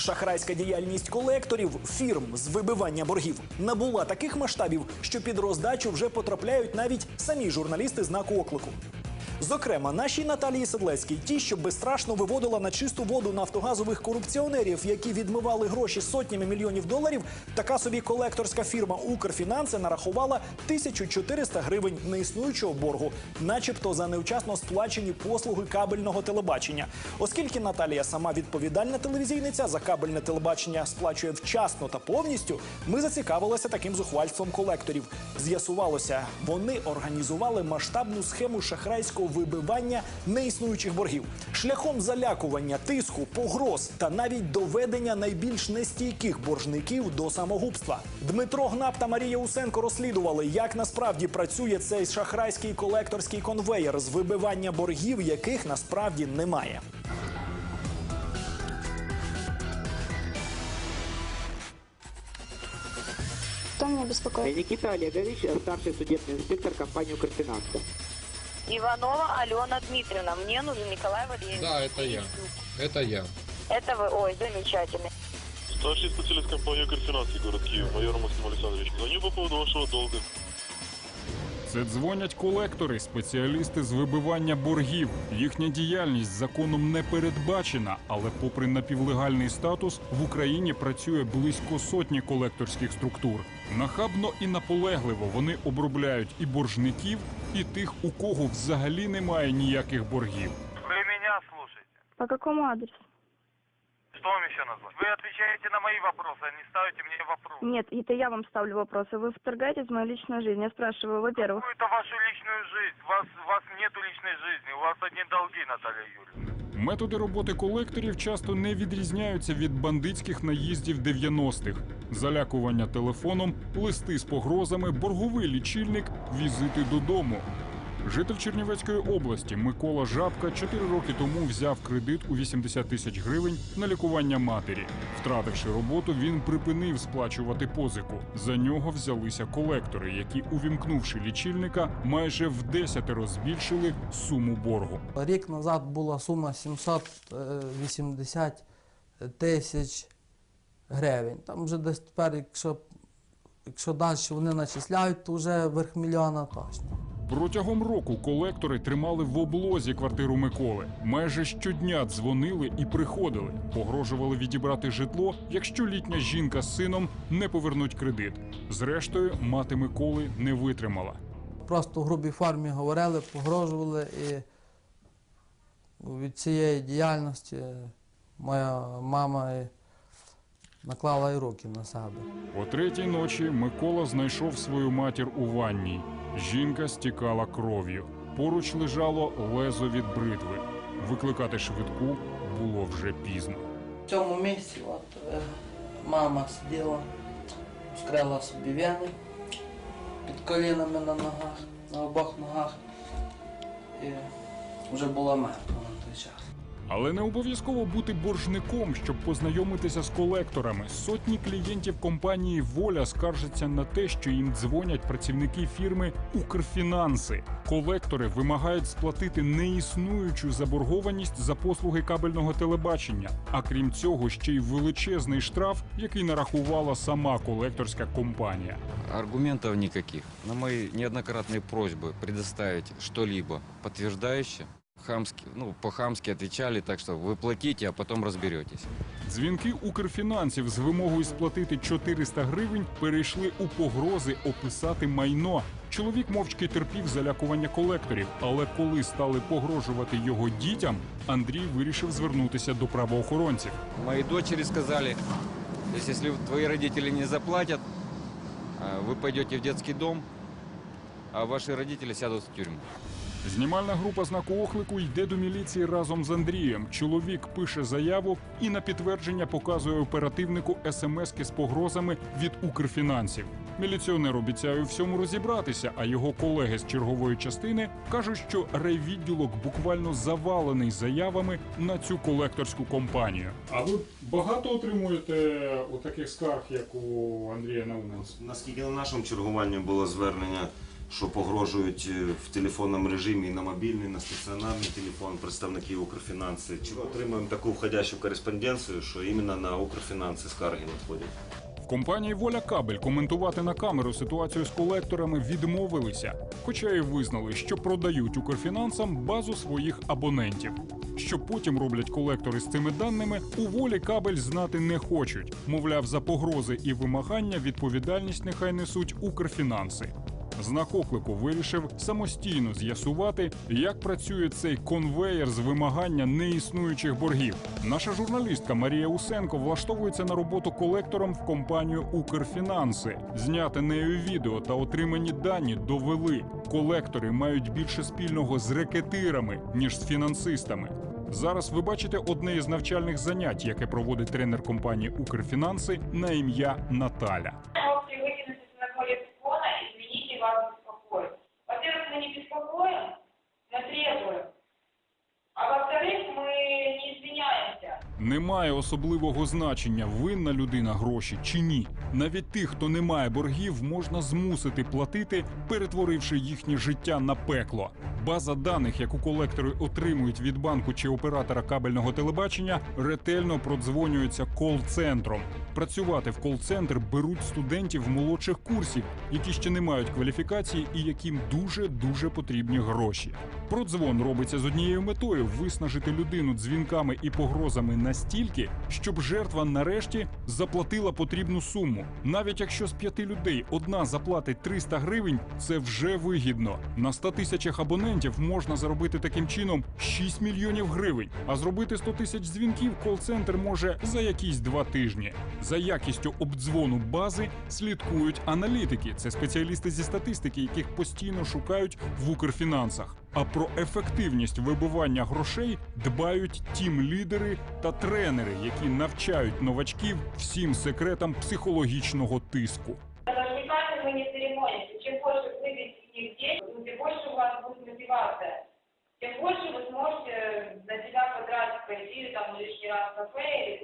Шахрайська діяльність колекторів фірм з вибивання боргів набула таких масштабів, що під роздачу вже потрапляють навіть самі журналісти знаку оклику. Зокрема, нашій Наталії Седлецькій, ті, що безстрашно виводила на чисту воду нафтогазових корупціонерів, які відмивали гроші сотнями мільйонів доларів, така собі колекторська фірма Укрфінанси нарахувала 1400 гривень неіснуючого боргу, начебто за невчасно сплачені послуги кабельного телебачення. Оскільки Наталія сама відповідальна телевізійниця за кабельне телебачення сплачує вчасно та повністю, ми зацікавилися таким зухвальством колекторів. З'ясувалося, вони організували масштабну схему шахрайського вибивання неіснуючих боргів шляхом залякування, тиску, погроз та навіть доведення найбільш нестійких боржників до самогубства. Дмитро Гнап та Марія Усенко розслідували, як насправді працює цей шахрайський колекторський конвеєр з вибивання боргів, яких насправді немає. Кто меня беспокоит? Никита Олегович, старший судебный инспектор компании «Укрфинанса». Иванова Алена Дмитриевна. Мне нужен Николай Валерьевич. Да, это я. Это я. Это вы, ой, замечательно. Старший специалист компании «Укрфинансы», город Киев, майор Максим Александрович. Звоню по поводу вашего долга. Це дзвонять колектори, спеціалісти з вибивання боргів. Їхня діяльність законом не передбачена, але, попри напівлегальний статус, в Україні працює близько сотні колекторських структур. Нахабно і наполегливо вони обробляють і боржників, і тих, у кого взагалі немає ніяких боргів. Вы меня слушаете. По какому адресу? Что вам еще назвать? Вы отвечаете на мои вопросы, а не ставите мне вопросы. Нет, это я вам ставлю вопросы. Вы вторгаетесь в мою личную жизнь. Я спрашиваю, во-первых, Какую-то вашу личную жизнь. У вас, у вас нету личной жизни. У вас одни долги, Наталья Юрьевна. Методи роботи колекторів часто не відрізняються від бандитських наїздів 90-х. Залякування телефоном, листи з погрозами, борговий лічильник, візити додому. Житель Чернівецької області Микола Жабка 4 роки тому взяв кредит у 80 тисяч гривень на лікування матері. Втративши роботу, він припинив сплачувати позику. За нього взялися колектори, які, увімкнувши лічильника, майже в десятеро збільшили суму боргу. Рік назад була сума 780 тисяч гривень. Там вже десь тепер, якщо, якщо далі вони начисляють, то вже верх мільйона точно. Протягом року колектори тримали в облозі квартиру Миколи. Майже щодня дзвонили і приходили, погрожували відібрати житло, якщо літня жінка з сином не повернуть кредит. Зрештою, мати Миколи не витримала. Просто в грубій формі говорили, погрожували і від цієї діяльності моя мама наклала і руки на себе. О третій ночі Микола знайшов свою матір у ванній. Жінка стікала кров'ю. Поруч лежало лезо від бритви. Викликати швидку було вже пізно. В цьому місці от, е, мама сиділа, скрила собі вени під колінами на ногах, на обох ногах. І вже була мертва на той час. Але не обов'язково бути боржником, щоб познайомитися з колекторами. Сотні клієнтів компанії Воля скаржаться на те, що їм дзвонять працівники фірми Укрфінанси. Колектори вимагають сплатити неіснуючу заборгованість за послуги кабельного телебачення. А крім цього, ще й величезний штраф, який нарахувала сама колекторська компанія. Аргументов никаких. На мои неоднократные просьбы предоставить что-либо подтверждающее, хамски, ну, по-хамски отвечали, так что вы платите, а потом разберетесь. Дзвінки Укрфінансів з вимогою сплатити 400 гривень перейшли у погрози описати майно. Чоловік мовчки терпів залякування колекторів, але коли стали погрожувати його дітям, Андрій вирішив звернутися до правоохоронців. Мои дочери сказали, есть если твои не заплатят, а, вы пойдете в детский дом, а ваши родители сядут в тюрьму. Знімальна група знаку оклику йде до міліції разом з Андрієм. Чоловік пише заяву і на підтвердження показує оперативнику смски з погрозами від Укрфінансів. Міліціонер обіцяє у всьому розібратися, а його колеги з чергової частини кажуть, що райвідділок буквально завалений заявами на цю колекторську компанію. А ви багато отримуєте у таких скарг, як у Андрія Науманця? Наскільки на нашому чергуванні було звернення що погрожують е, в телефонному режимі і на мобільний, на стаціонарний телефон представники Укрфінанси. Чи отримуємо таку входящу кореспонденцію, що іменно на Укрфінанси скарги надходять. Компанії Воля Кабель коментувати на камеру ситуацію з колекторами відмовилися, хоча і визнали, що продають Укрфінансам базу своїх абонентів. Що потім роблять колектори з цими даними, у волі кабель знати не хочуть. Мовляв, за погрози і вимагання відповідальність нехай несуть Укрфінанси. Знак оклику вирішив самостійно з'ясувати, як працює цей конвеєр з вимагання неіснуючих боргів. Наша журналістка Марія Усенко влаштовується на роботу колектором в компанію Укрфінанси. Зняте нею відео та отримані дані довели. Колектори мають більше спільного з рекетирами ніж з фінансистами. Зараз ви бачите одне із навчальних занять, яке проводить тренер компанії Укрфінанси на ім'я Наталя. Извиняемся. Немає особливого значення, винна людина гроші чи ні. Навіть тих, хто не має боргів, можна змусити платити, перетворивши їхнє життя на пекло. База даних, яку колектори отримують від банку чи оператора кабельного телебачення, ретельно продзвонюється кол-центром. Працювати в кол-центр беруть студентів молодших курсів, які ще не мають кваліфікації і яким дуже дуже потрібні гроші. Продзвон робиться з однією метою виснажити людину дзвінками і погрозами настільки, щоб жертва нарешті заплатила потрібну суму. Навіть якщо з п'яти людей одна заплатить 300 гривень, це вже вигідно. На 100 тисячах абонентів можна заробити таким чином 6 мільйонів гривень. А зробити 100 тисяч дзвінків кол-центр може за якісь два тижні. За якістю обдзвону бази слідкують аналітики. Це спеціалісти зі статистики, яких постійно шукають в Укрфінансах. А про ефективність вибивання грошей дбають тім-лідери та тренери, які навчають новачків всім секретам психологічного тиску. С должниками мы не церемонимся. Чем больше выбить с них денег, ну, тем больше у вас будет мотивация. Тем больше вы сможете на себя потратить, пойти там лишний раз в кафе или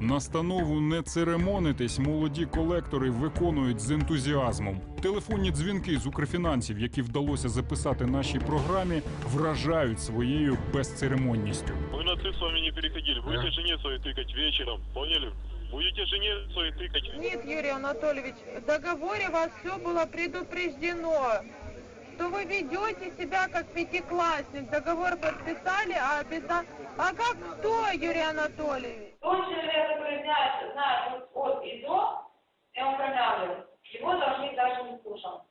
Настанову не церемонитись молоді колектори виконують з ентузіазмом. Телефонні дзвінки з Укрфінансів, які вдалося записати нашій програмі, вражають своєю безцеремонністю. Мы на ты с вами не переходили. Будете жене своей тыкать вечером, поняли? Будете жене своей тыкать. Нет, Юрий Анатольевич, в договоре вас все было предупреждено, Что вы ведете себя как пятиклассник. Договор подписали, а обяза... А как кто, Юрий Анатольевич? Тот человек, который знает, знает от и до, я управляю, его должник даже не слушал.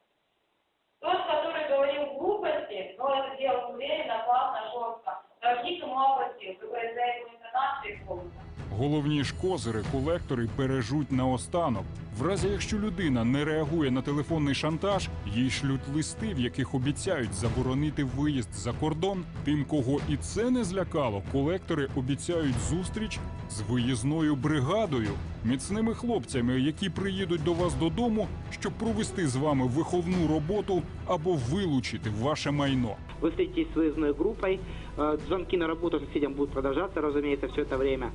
Тот, который говорил глупости, но это делал уверенно, плавно, жестко, должник ему оплатил, только из-за его Головні ж козири колектори бережуть наостанок. В разі якщо людина не реагує на телефонний шантаж, їй шлють листи, в яких обіцяють заборонити виїзд за кордон. Тим, кого і це не злякало, колектори обіцяють зустріч з виїзною бригадою, міцними хлопцями, які приїдуть до вас додому, щоб провести з вами виховну роботу або вилучити ваше майно. Вы встретитесь с выездной группой. Э, Звонки на работу соседям будут продолжаться, разумеется, все это время.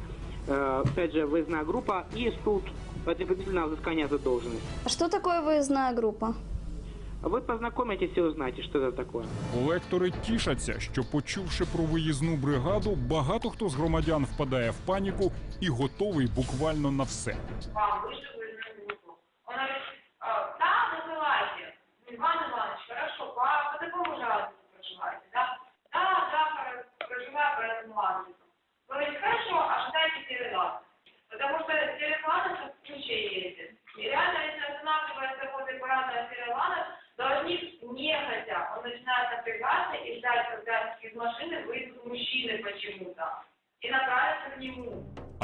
Э, Опять же, выездная группа и суд. Это принудительное взыскание задолженности. А что такое выездная группа? Вы познакомитесь и узнаете, что это такое. Колектори тішаться, що почувши про виїзну бригаду, багато хто з громадян впадає в паніку і готовий буквально на все.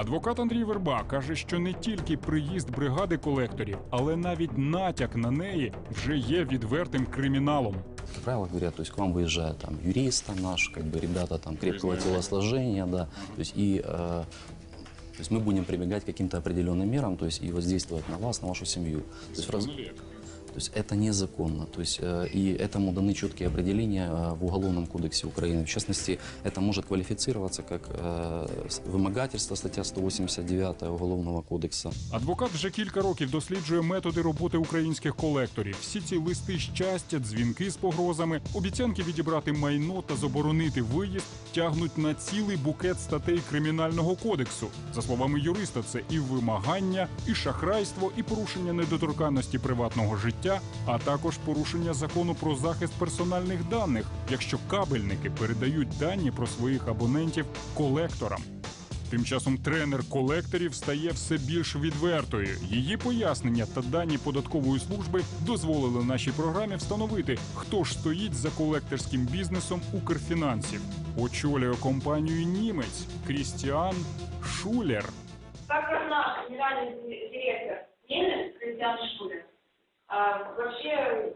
Адвокат Андрій Верба каже, що не тільки приїзд бригади колекторів, але навіть натяк на неї вже є відвертим криміналом. Как правило говорят, то есть к вам выезжает там юрист там наш, как бы ребята там крепкого телосложения, да, то есть и э, то есть мы будем прибегать к каким-то определенным мерам, то есть и воздействовать на вас, на вашу семью. То есть, в раз- то есть это незаконно. То есть, э, и этому даны четкие определения э, в Уголовном кодексе Украины. В частности, это может квалифицироваться как э, с- вымогательство, статья 189 Уголовного кодекса. Адвокат вже кілька років досліджує методи роботи українських колекторів. Всі ці листи щастя, дзвінки з погрозами, обіцянки відібрати майно та заборонити виїзд тягнуть на цілий букет статей кримінального кодексу. За словами юриста, це і вимагання, і шахрайство, і порушення недоторканності приватного життя, а також порушення закону про захист персональних даних, якщо кабельники передають дані про своїх абонентів колекторам. Тим часом тренер колекторів стає все більш відвертою. Її пояснення та дані податкової служби дозволили нашій програмі встановити, хто ж стоїть за колекторським бізнесом Укрфінансів. Очолює компанію німець Крістіан Шулер. Генеральный ди- директор Кристиан Шулер, а, вообще,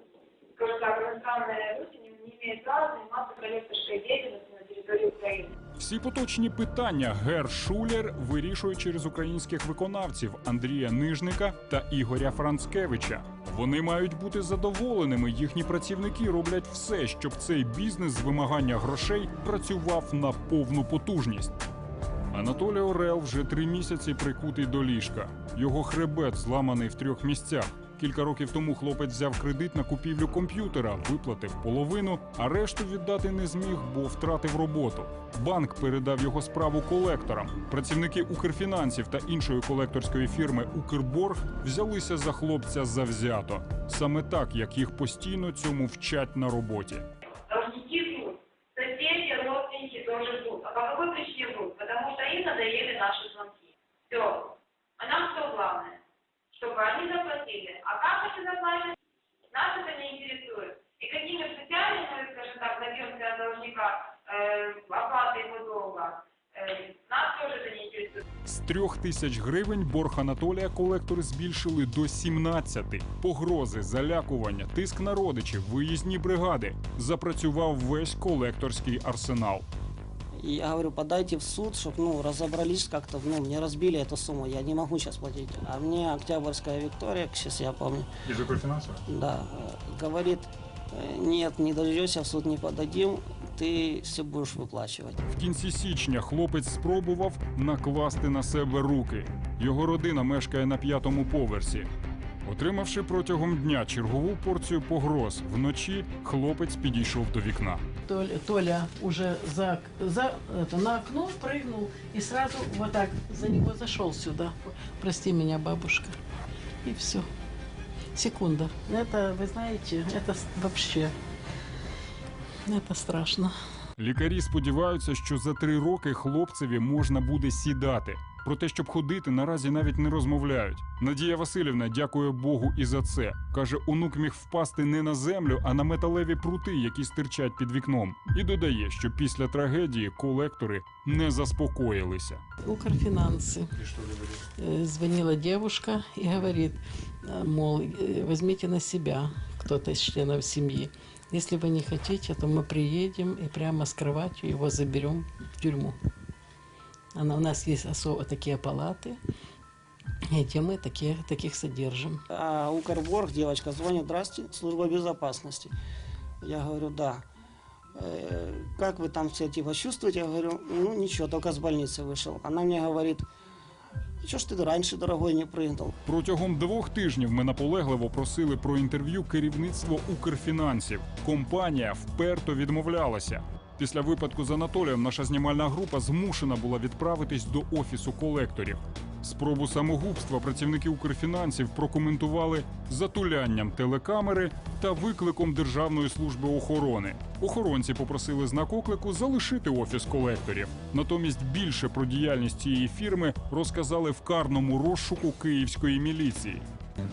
так, иностранные люди не, имеют права заниматься коллекторской деятельностью на территории Украины. Всі поточні питання Гер Шулер вирішує через українських виконавців Андрія Нижника та Ігоря Францкевича. Вони мають бути задоволеними. Їхні працівники роблять все, щоб цей бізнес з вимагання грошей працював на повну потужність. Анатолій Орел вже три місяці прикутий до ліжка. Його хребет зламаний в трьох місцях. Кілька років тому хлопець взяв кредит на купівлю комп'ютера, виплатив половину, а решту віддати не зміг, бо втратив роботу. Банк передав його справу колекторам. Працівники Укрфінансів та іншої колекторської фірми Укрборг взялися за хлопця завзято. Саме так, як їх постійно цьому вчать на роботі. А по какой причине ждут? Потому что им надоели наши звонки. Все. А нам что главное? Чтобы они заплатили. А как они заплатят? Нас это не интересует. И какими путями мы, скажем так, добьемся от должника э, оплаты его долга, э, нас тоже это не интересует. З трьох тисяч гривень борг Анатолія колектори збільшили до 17. Погрози, залякування, тиск на родичів, виїзні бригади. Запрацював весь колекторський арсенал. И я говорю, подайте в суд, чтобы ну, разобрались как-то, ну, мне разбили эту сумму, я не могу сейчас платить. А мне Октябрьская Виктория, сейчас я помню, Із Укрфінансу? да, э, говорит, э, нет, не дождешься, в суд не подадим, ты все будешь выплачивать. В кінці січня хлопець спробував накласти на себе руки. Його родина мешкає на п'ятому поверсі. Отримавши протягом дня чергову порцію погроз, вночі хлопець підійшов до вікна. Толя, Толя уже за, за это, на окно прыгнул и сразу вот так за него зашел сюда. Прости меня, бабушка. И все. Секунда. Это, вы знаете, это с- вообще, это страшно. Лікарі сподіваються, що за три роки хлопцеві можна буде сідати. Про те, щоб ходити, наразі навіть не розмовляють. Надія Васильівна дякує Богу і за це. каже, онук міг впасти не на землю, а на металеві прути, які стирчать під вікном. І додає, що після трагедії колектори не заспокоїлися. Укрфинансы. Э, Звонила девушка и говорит, э, мол, э, возьмите на себя кто-то из членов семьи. Если вы не хотите, то мы приедем и прямо с кроватью его заберем в тюрьму. Она, у нас есть особо такие палаты, где мы такие, таких содержим. А Укрборг, девочка, звонит, здравствуйте, служба безопасности. Я говорю, да. «Э, Как вы там себя типа чувствуете? Я говорю, ну ничего, только с больницы вышел. Она мне говорит, что ж ты раньше, дорогой, не прыгнул? Протягом двох тижнів ми наполегливо просили про інтерв'ю керівництво Укрфінансів. Компанія вперто відмовлялася. Після випадку з Анатолієм наша знімальна група змушена була відправитись до офісу колекторів. Спробу самогубства працівники Укрфінансів прокоментували затулянням телекамери та викликом Державної служби охорони. Охоронці попросили знак оклику залишити офіс колекторів. Натомість більше про діяльність цієї фірми розказали в карному розшуку київської міліції.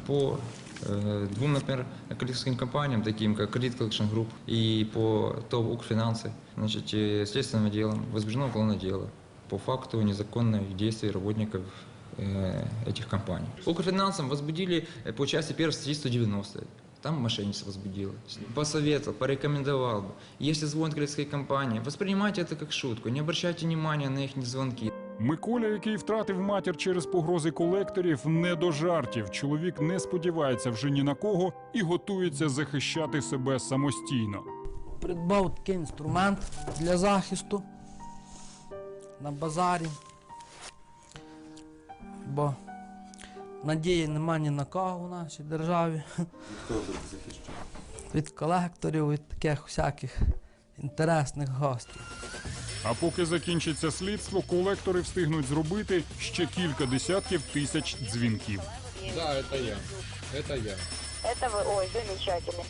По двум, например, коллекторским компаниям, таким как Credit Collection Group и по ТОВ Укрфинансы, значит, э, следственным отделом возбуждено уголовное дело по факту незаконных действий работников э, этих компаний. Укрфинансам возбудили э, по части 1 статьи 190. Там мошенничество возбудило. Посоветовал, порекомендовал бы. Если звонит коллекторской компании, воспринимайте это как шутку, не обращайте внимания на их звонки. Миколя, який втратив матір через погрози колекторів, не до жартів. Чоловік не сподівається вже ні на кого і готується захищати себе самостійно. Придбав такий інструмент для захисту на базарі. Бо надії нема ні на кого в нашій державі. Від колекторів, від таких всяких інтересних гостей. А поки закінчиться слідство, колектори встигнуть зробити ще кілька десятків тисяч дзвінків. Да, это я. Это я. Это вы, ой, замечательно.